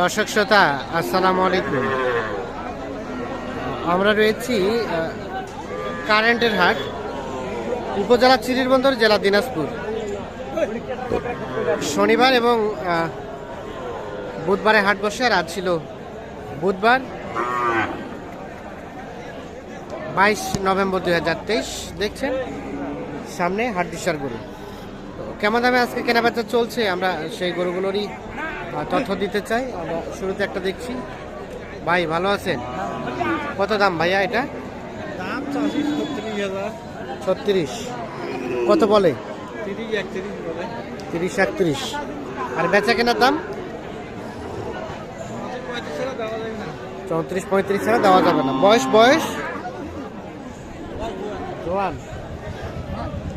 দর্শক শ্রোতা, আসসালামু আলাইকুম। আমরা রয়েছি কারেন্টের হাট, উপজেলা চিরিরবন্দর জেলা দিনাজপুর। শনিবার এবং বুধবারে হাট বসে, আর আজ ছিল বুধবার, বাইশ নভেম্বর দুই হাজার তেইশ। দেখছেন? সামনে হাট দিশার গরু কেমন দামে আজকে কেনাবেচা চলছে? আমরা সেই গরুগুলোরই তথ্য দিতে চাই শুরুতে একটা দেখছি। ভাই ভালো আছেন? কত দাম ভাইয়া এটা? দাম ছত্রিশ কত বলে? তিরিশ একত্রিশ আর বেচা কেনার দাম? চৌত্রিশ পঁয়ত্রিশ ছাড়া দেওয়া যাবে না। বয়স বয়স? জোয়ান।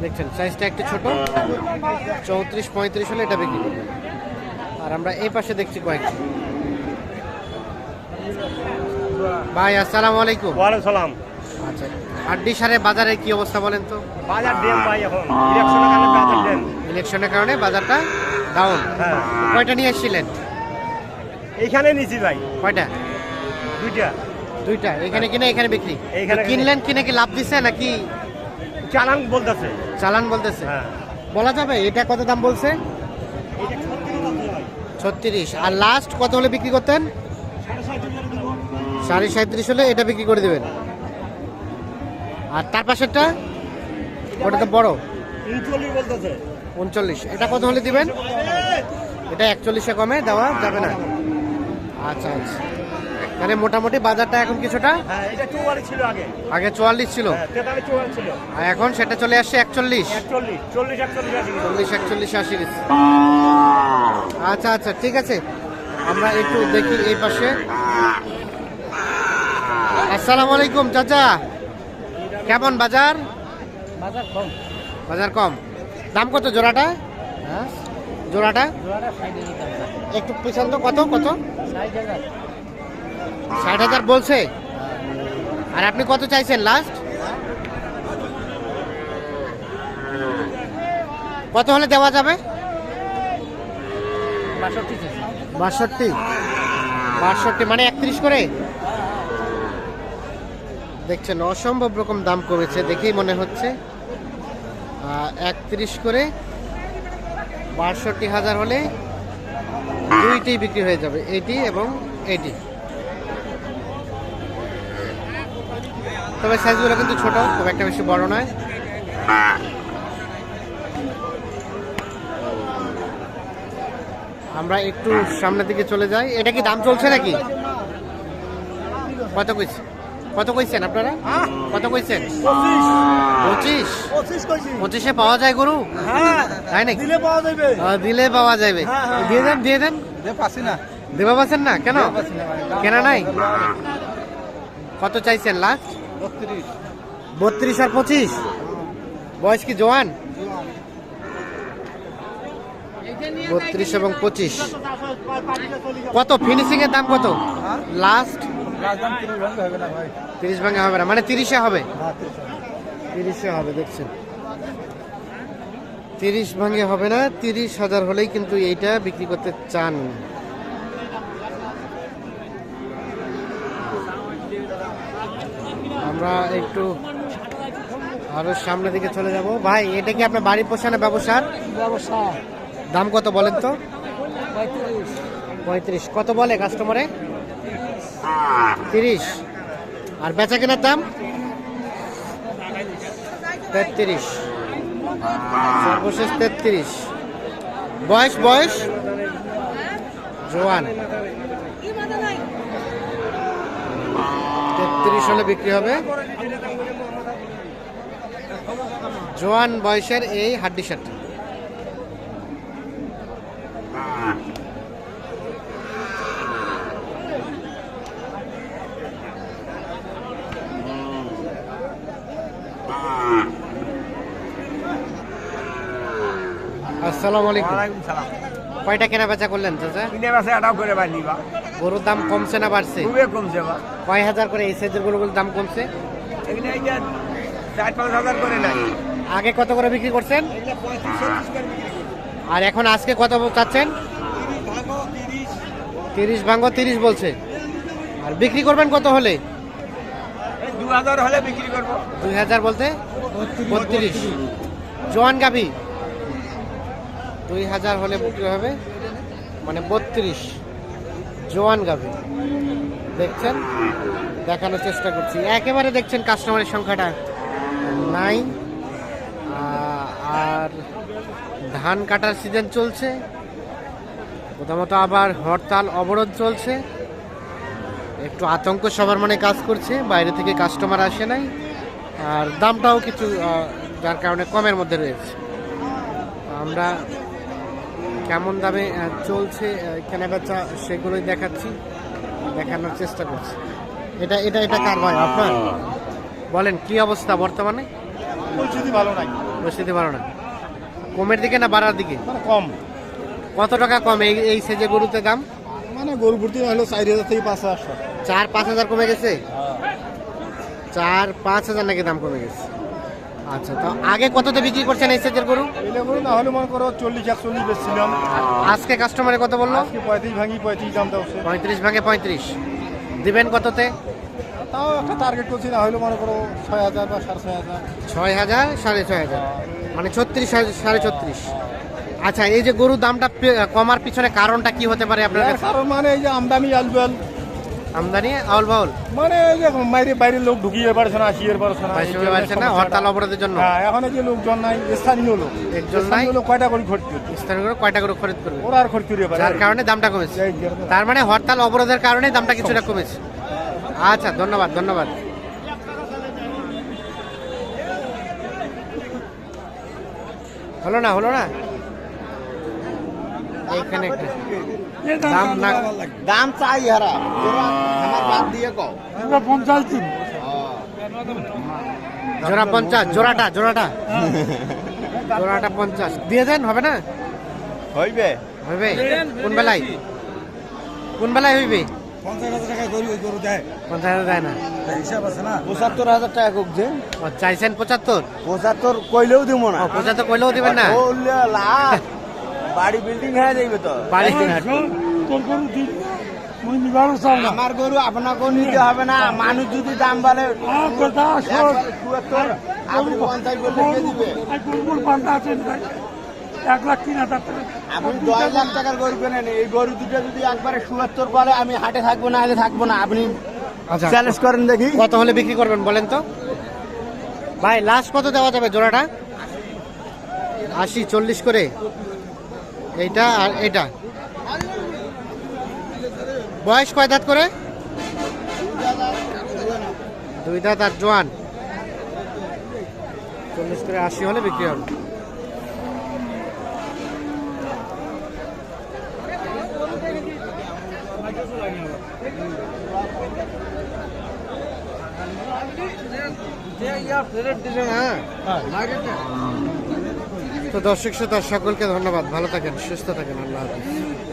দেখছেন সাইজটা একটু ছোট। চৌত্রিশ পঁয়ত্রিশ হলে এটা বিক্রি করবে আর আমরা এই পাশে দেখছি কয়েকটি ভাই আসসালামু আলাইকুম। ওয়ালাইকুম সালাম। আচ্ছা আড্ডি সারে বাজারের কি অবস্থা বলেন তো? বাজার ডেম ভাই এখন। ইলেকশনের কারণে বাজার ডেম ইলেকশনের কারণে বাজারটা ডাউন হ্যাঁ। কয়টা নিয়ে এসেছিলেন? এইখানে নিছি ভাই। কয়টা? দুইটা। দুইটা। এখানে কিনে এখানে বিক্রি? এইখানে তো কিনলেন কিনে কি লাভ দিছে নাকি চালান বলতেছে। চালান বলতেছে? হ্যাঁ। বলা যাবে এটা কত দাম বলছে? ছত্রিশ। আর লাস্ট কত হলে বিক্রি করতেন? সাড়ে সাঁত্রিশ হলে এটা বিক্রি করে দেবেন। আর তার পাশেরটা? ওটা তো বড়। উনচল্লিশ। এটা কত হলে দিবেন? এটা একচল্লিশে কমে, দেওয়া যাবে না। আচ্ছা আচ্ছা। তাহলে মোটামুটি বাজারটা এখন কিছুটা? আগে চুয়াল্লিশ ছিল। আর এখন সেটা চলে আসছে একচল্লিশ। চল্লিশ একচল্লিশ চল্লিশ একচল্লিশ আশি আচ্ছা আচ্ছা ঠিক আছে। আমরা একটু দেখি এই পাশে। আসসালামু আলাইকুম চাচা। কেমন বাজার? বাজার কম। বাজার কম। দাম কত জোড়াটা? হ্যাঁ? জোড়াটা? একটু পিছন তো কত কত? ষাট হাজার। বলছে? আর আপনি কত চাইছেন লাস্ট কত হলে দেওয়া যাবে? বাষট্টি বাষট্টি? মানে একত্রিশ করে? দেখছেন অসম্ভব রকম দাম কমেছে দেখেই মনে হচ্ছে। একত্রিশ করে বাষট্টি হাজার হলে দুইটি বিক্রি হয়ে যাবে এটি এবং এটি। তবে সাইজগুলো কিন্তু ছোট খুব একটা বেশি বড় নয়। আমরা একটু সামনের দিকে চলে যাই। এটা কি দাম চলছে নাকি? কত কইছে কত কইছেন আপনারা? কত কইছেন? পঁচিশ। পঁচিশ পাওয়া যায় গরু? তাই নাকি? দিলে পাওয়া যাবে দিয়ে দেন দিয়ে দেন। না দেবা পাচ্ছেন না? কেন? কেনা নাই? কত চাইছেন লাস্ট বত্রিশ আর পঁচিশ? বয়স কি জোয়ান? বত্রিশ এবং পঁচিশ। কত? ফিনিশিং এর দাম কত? হ্যাঁ? লাস্ট তিরিশ হবে না ভাঙে হবে না। মানে তিরিশে হবে? হ্যাঁ তিরিশ হবে। তিরিশে হবে দেখছেন। তিরিশ ভাঙে হবে না তিরিশ হাজার হলেই কিন্তু এইটা বিক্রি করতে চান। আমরা একটু আরও সামনের দিকে চলে যাব। ভাই এটা কি আপনার বাড়ির পোষানো ব্যবসার? ব্যবসা। দাম কত বলেন তো? পঁয়ত্রিশ। কত বলে কাস্টমারে তিরিশ। আর বেচা কেনার দাম? তেত্রিশ। সর্বশেষ তেত্রিশ। বয়স বয়স? জোয়ান। তেত্রিশ হলে বিক্রি হবে। জোয়ান বয়সের এই হাড্ডি শার্ট। আসসালামু আলাইকুম। সালাম। কয়টা কেনা বেচা করলেন চাচা? কিনে বেছে এটাও করে ভাই নিবা গরুর দাম কমছে না বাড়ছে? খুবই কমছে বা। কয় হাজার করে এই সাইজের গরুগুলোর দাম কমছে? এখানে এই যে চার পাঁচ হাজার করে নাই আগে কত করে বিক্রি করছেন। আর এখন আজকে কত চাচ্ছেন? তিরিশ ভাঙ্গ তিরিশ বলছে। আর বিক্রি করবেন কত হলে? দু হাজার হলে বিক্রি করব। দুই হাজার বলতে? বত্রিশ। জোয়ান গাভি? দুই হাজার হলে বিক্রি হবে মানে বত্রিশ। জোয়ান গাভি। দেখছেন? দেখানোর চেষ্টা করছি। একেবারে দেখছেন কাস্টমারের সংখ্যাটা নাই। আর ধান কাটার সিজন চলছে। প্রথমত আবার হরতাল অবরোধ চলছে। একটু আতঙ্ক সবার মনে কাজ করছে, বাইরে থেকে কাস্টমার আসে নাই। আর দামটাও কিছু যার কারণে কমের মধ্যে রয়েছে। আমরা কেমন দামে চলছে আহ, কেনা বেচা সেগুলোই দেখাচ্ছি দেখানোর চেষ্টা করছি। এটা এটা এটা কার ভাই আপনার? বলেন কি অবস্থা বর্তমানে? পরিস্থিতি ভালো নাই। পরিস্থিতি ভালো না কমের দিকে না বাড়ার দিকে? মানে কম। কত টাকা কম এই এই সেজে গরুতে দাম? মানে গরু ভর্তি হলো চার হাজার থেকে পাঁচ হাজার। চার পাঁচ হাজার কমে গেছে? চার পাঁচ হাজার নাকি দাম কমে গেছে? আচ্ছা তো আগে কততে বিক্রি করছেন এই সেজের গরু? এলে গরু না হলে মনে করো চল্লিশ একচল্লিশ বেচছিলাম। আজকে কাস্টমারে কত বলল? আজকে পঁয়ত্রিশ ভাঙি পঁয়ত্রিশ দাম দেওয়া পঁয়ত্রিশ ভাগে পঁয়ত্রিশ। দিবেন কততে? তাও একটা টার্গেট করছি না হলে মনে করো ছয় হাজার বা সাড়ে ছয় হাজার। ছয় হাজার সাড়ে ছয় হাজার। মানে ছত্রিশ সাড়ে ছত্রিশ। আচ্ছা এই যে গরুর দামটা কমার পিছনে কারণটা কি হতে পারে আপনার কারণ মানে এই যে আমদানি আলবেল আমদানি আউল বাউল মানে বাইরে বাইরের লোক ঢুকিয়ে পারছে না আসিয়ে পারছে না জন্য পারছে না হরতাল অবরোধের জন্য? হ্যাঁ এখন যে লোকজন নাই স্থানীয় লোক। একজন নাই। লোক কয়টা করে খরচ করবে? স্থানীয় করে কয়টা করে খরিদ করবে? ওরা আর খরচ করিয়ে পারে যার কারণে দামটা কমেছে। তার মানে হরতাল অবরোধের কারণে দামটা কিছুটা কমেছে। আচ্ছা ধন্যবাদ ধন্যবাদ। হলো না হলো না? এইখানে একটা দাম না দাম চাই হারা। আমার বাদ দিয়ে কও। জোড়া পঞ্চাশ জোড়াটা জোড়াটা। জোড়াটা পঞ্চাশ। দিয়ে দেন হবে না? হইবে। হবে কোন বেলায়? কোন বেলায় হইবে? পঞ্চাশ হাজার টাকা গরু দেয়। পঞ্চাশ হাজার দেয় না। হিসাব আছে না? পঁচাত্তর হাজার টাকা কুকছে ও চাইছেন পঁচাত্তর? পঁচাত্তর কইলেও দিব না। পঁচাত্তর কইলেও দিবেন না? বাড়ি বিল্ডিং হয়ে যাইবে তো। বাড়ি তোর গরু দিন আমার গরু আপনাকেও নিতে হবে না মানুষ যদি দাম চুয়াত্তর, আপনি পঞ্চাশ বললে কে দিবে এক লাখ তিন হাজার টাকা। আপনি দশ লাখ টাকার গরু কেনেন? এই গরু দুটো যদি একবারে আমি হাটে থাকব না আগে থাকব না। আপনি আচ্ছা। চ্যালেঞ্জ করেন দেখি। কত হলে বিক্রি করবেন বলেন তো? ভাই লাস্ট কত দেওয়া যাবে জোড়াটা? আশি চল্লিশ করে। এইটা আর এটা। বয়স কয় দাঁত করে? দুই দাঁত আর জোয়ান। চল্লিশ করে আশি হলে বিক্রি হবে। হ্যাঁ। তো দর্শক শ্রোতা সকলকে ধন্যবাদ। ভালো থাকেন সুস্থ থাকেন আল্লাহ হাফিজ।